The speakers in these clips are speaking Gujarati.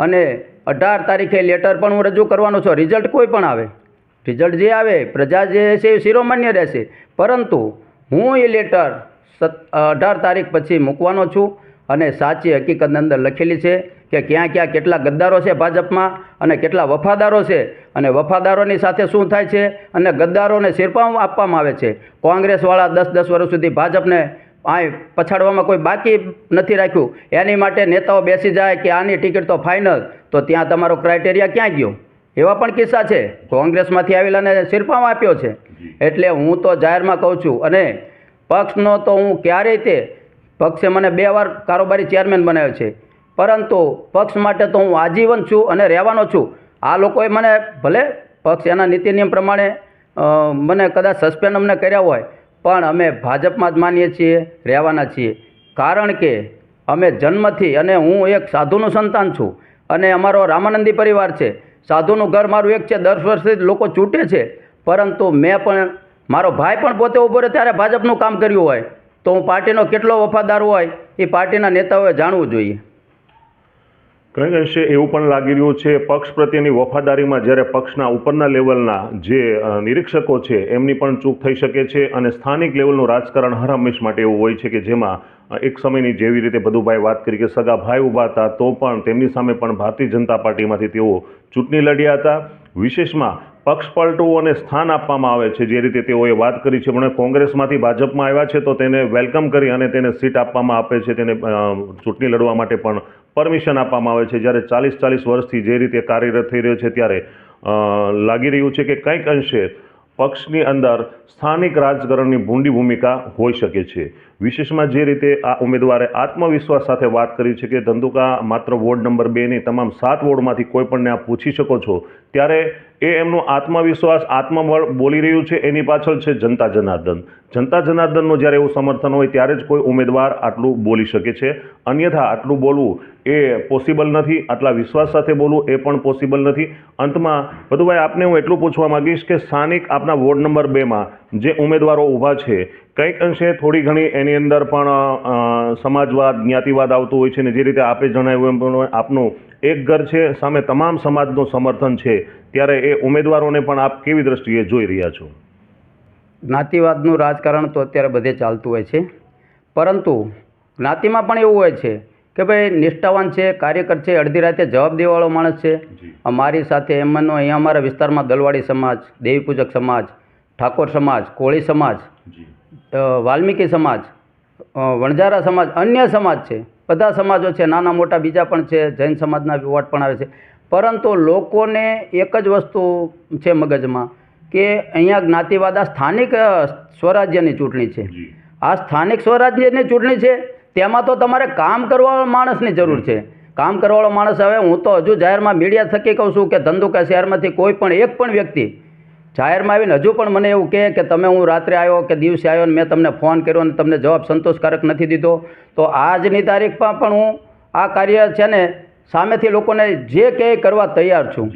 અને અઢાર તારીખે લેટર પણ હું રજૂ કરવાનો છું. રિઝલ્ટ કોઈ પણ આવે. રિઝલ્ટ જે આવે, પ્રજા જે છે એ શિરોમાન્ય રહેશે. પરંતુ હું એ લેટર સત, અઢાર તારીખ પછી મૂકવાનો છું અને સાચી હકીકતની અંદર લખેલી છે કે ક્યાં ક્યાં કેટલા ગદ્દારો છે ભાજપમાં અને કેટલા વફાદારો છે અને વફાદારોની સાથે શું થાય છે અને ગદ્દારોને શિરપાવ આપવામાં આવે છે. કોંગ્રેસવાળા દસ દસ વર્ષ સુધી ભાજપને પછાડવામાં કોઈ બાકી નથી રાખ્યું. એની માટે નેતાઓ બેસી જાય કે આની ટિકિટ તો ફાઇનલ તો ત્યાં તમારો ક્રાઇટેરિયા ક્યાં ગયો? એવા પણ કિસ્સા છે. કોંગ્રેસમાંથી આવેલાને શિરપામાં આપ્યો છે. એટલે હું તો જાહેરમાં કહું છું અને પક્ષનો તો હું ક્યારેય તે પક્ષે મને બે વાર કારોબારી ચેરમેન બનાવ્યો છે. પરંતુ પક્ષ માટે તો હું આજીવન છું અને રહેવાનો છું. આ લોકોએ મને ભલે પક્ષ એના નીતિ નિયમ પ્રમાણે મને કદાચ સસ્પેન્ડ અમને કર્યા હોય પણ અમે ભાજપમાં જ માનીએ છીએ, રહેવાના છીએ. કારણ કે અમે જન્મથી અને હું એક સાધુનું સંતાન છું અને અમારો રામાનંદી પરિવાર છે. સાધુનું ઘર મારું એક છે, દસ વર્ષથી લોકો ચૂંટે છે. પરંતુ મેં પણ, મારો ભાઈ પણ પોતે ઊભો રહે ત્યારે ભાજપનું કામ કર્યું હોય. તો હું પાર્ટીનો કેટલો વફાદાર હોય, એ પાર્ટીના નેતાઓએ જાણવું જોઈએ. કંઈક અંશે એવું પણ લાગી રહ્યું છે, પક્ષ પ્રત્યેની વફાદારીમાં જ્યારે પક્ષના ઉપરના લેવલના જે નિરીક્ષકો છે, એમની પણ ચૂક થઈ શકે છે અને સ્થાનિક લેવલનું રાજકારણ હર હંમેશ માટે એવું હોય છે કે જેમાં એક સમયની જેવી રીતે બધુભાઈ વાત કરી કે સગા ભાઈ ઊભા હતા, તો પણ તેમની સામે પણ ભારતીય જનતા પાર્ટીમાંથી તેઓ ચૂંટણી લડ્યા હતા. વિશેષમાં પક્ષ પલટવું અને સ્થાન આપવામાં આવે છે, જે રીતે તેઓએ વાત કરી છે. પણ કોંગ્રેસમાંથી ભાજપમાં આવ્યા છે, તો તેને વેલકમ કરી અને તેને સીટ આપવામાં આપે છે, તેને ચૂંટણી લડવા માટે પણ પરમિશન આપવામાં આવે છે. જ્યારે ચાલીસ ચાલીસ વર્ષથી જે રીતે કાર્યરત થઈ રહ્યો છે ત્યારે લાગી રહ્યું છે કે કંઈક અંશે પક્ષની અંદર સ્થાનિક રાજકારણની ભૂંડી ભૂમિકા હોઈ શકે છે. વિશેષમાં જે રીતે આ ઉમેદવારે આત્મવિશ્વાસ સાથે વાત કરી છે કે ધંધુકા માત્ર વોર્ડ નંબર બેની તમામ સાત વોર્ડમાંથી કોઈ પણને આપ પૂછી શકો છો, ત્યારે એ એમનો આત્મવિશ્વાસ, આત્મબળ બોલી રહ્યું છે, એની પાછળ છે જનતા જનાર્દન. જનતા જનાર્દનનું જ્યારે એવું સમર્થન હોય ત્યારે જ કોઈ ઉમેદવાર આટલું બોલી શકે છે. અન્યથા આટલું બોલવું એ પોસિબલ નથી, આટલા વિશ્વાસ સાથે બોલવું એ પણ પોસિબલ નથી. અંતમાં, વધુભાઈ, આપને હું એટલું પૂછવા માંગીશ કે સ્થાનિક આપના વોર્ડ નંબર બેમાં જે ઉમેદવારો ઊભા છે કંઈક અંશે થોડી ઘણી એની અંદર પણ સમાજવાદ જ્ઞાતિવાદ આવતું હોય છે ને જે રીતે આપે જણાવ્યું એમ પણ આપનું એક ઘર છે સામે તમામ સમાજનું સમર્થન છે ત્યારે એ ઉમેદવારોને પણ આપ કેવી દ્રષ્ટિએ જોઈ રહ્યા છો? જ્ઞાતિવાદનું રાજકારણ તો અત્યારે બધે ચાલતું હોય છે. પરંતુ જ્ઞાતિમાં પણ એવું હોય છે કે ભાઈ નિષ્ઠાવાન છે કાર્યકર છે અડધી રાતે જવાબ દેવાળો માણસ છે. અમારી સાથે એમનો અહીંયા અમારા વિસ્તારમાં દલવાડી સમાજ દેવી પૂજક સમાજ ઠાકોર સમાજ કોળી સમાજ વાલ્મીકી સમાજ વણઝારા સમાજ અન્ય સમાજ છે. બધા સમાજો છે નાના મોટા બીજા પણ છે જૈન સમાજના વોટ પણ આવે છે. પરંતુ લોકોને એક જ વસ્તુ છે મગજમાં કે અહીંયા જ્ઞાતિવાદ આ સ્થાનિક સ્વરાજ્યની ચૂંટણી છે. આ સ્થાનિક સ્વરાજ્યની ચૂંટણી છે તેમાં તો તમારે કામ કરવાવાળા માણસની જરૂર છે. કામ કરવાવાળો માણસ હવે હું તો હજુ જાહેરમાં મીડિયા થકી કહું છું કે ધંધુકા શહેરમાંથી કોઈ પણ એક પણ વ્યક્તિ જાહેરમાં આવીને હજુ પણ મને એવું કહે કે તમે હું રાત્રે આવ્યો કે દિવસે આવ્યો ને મેં તમને ફોન કર્યો અને તમને જવાબ સંતોષકારક નથી દીધો તો આજની તારીખમાં પણ હું આ કાર્ય છે ને સામેથી લોકોને જે કહે કરવા તૈયાર છું.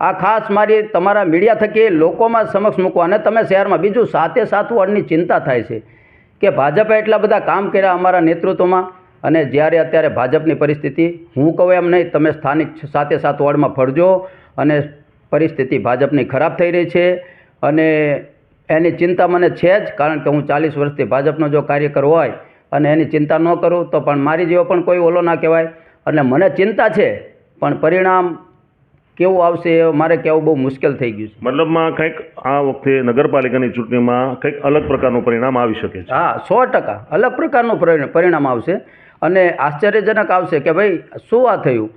આ ખાસ મારી તમારા મીડિયા થકી લોકોમાં સમક્ષ મૂકવા અને તમે શહેરમાં બીજું સાતે સાત વોર્ડની ચિંતા થાય છે કે ભાજપે એટલા બધા કામ કર્યા અમારા નેતૃત્વમાં અને જ્યારે અત્યારે ભાજપની પરિસ્થિતિ હું કહું એમ નહીં તમે સ્થાનિક સાતે સાત વોર્ડમાં ફરજો અને પરિસ્થિતિ ભાજપની ખરાબ થઈ રહી છે અને એની ચિંતા મને છે જ કારણ કે હું ચાલીસ વર્ષથી ભાજપનો જો કાર્યકર હોય અને એની ચિંતા ન કરું તો પણ મારી જેવો પણ કોઈ ઓલો ના કહેવાય. અને મને ચિંતા છે પણ પરિણામ કેવું આવશે એ મારે કહેવું બહુ મુશ્કેલ થઈ ગયું છે. મતલબમાં કંઈક આ વખતે નગરપાલિકાની ચૂંટણીમાં કંઈક અલગ પ્રકારનું પરિણામ આવી શકે છે. હા સો ટકા અલગ પ્રકારનું પરિણામ આવશે. અને આશ્ચર્યજનક આવશે કે ભાઈ શું આ થયું?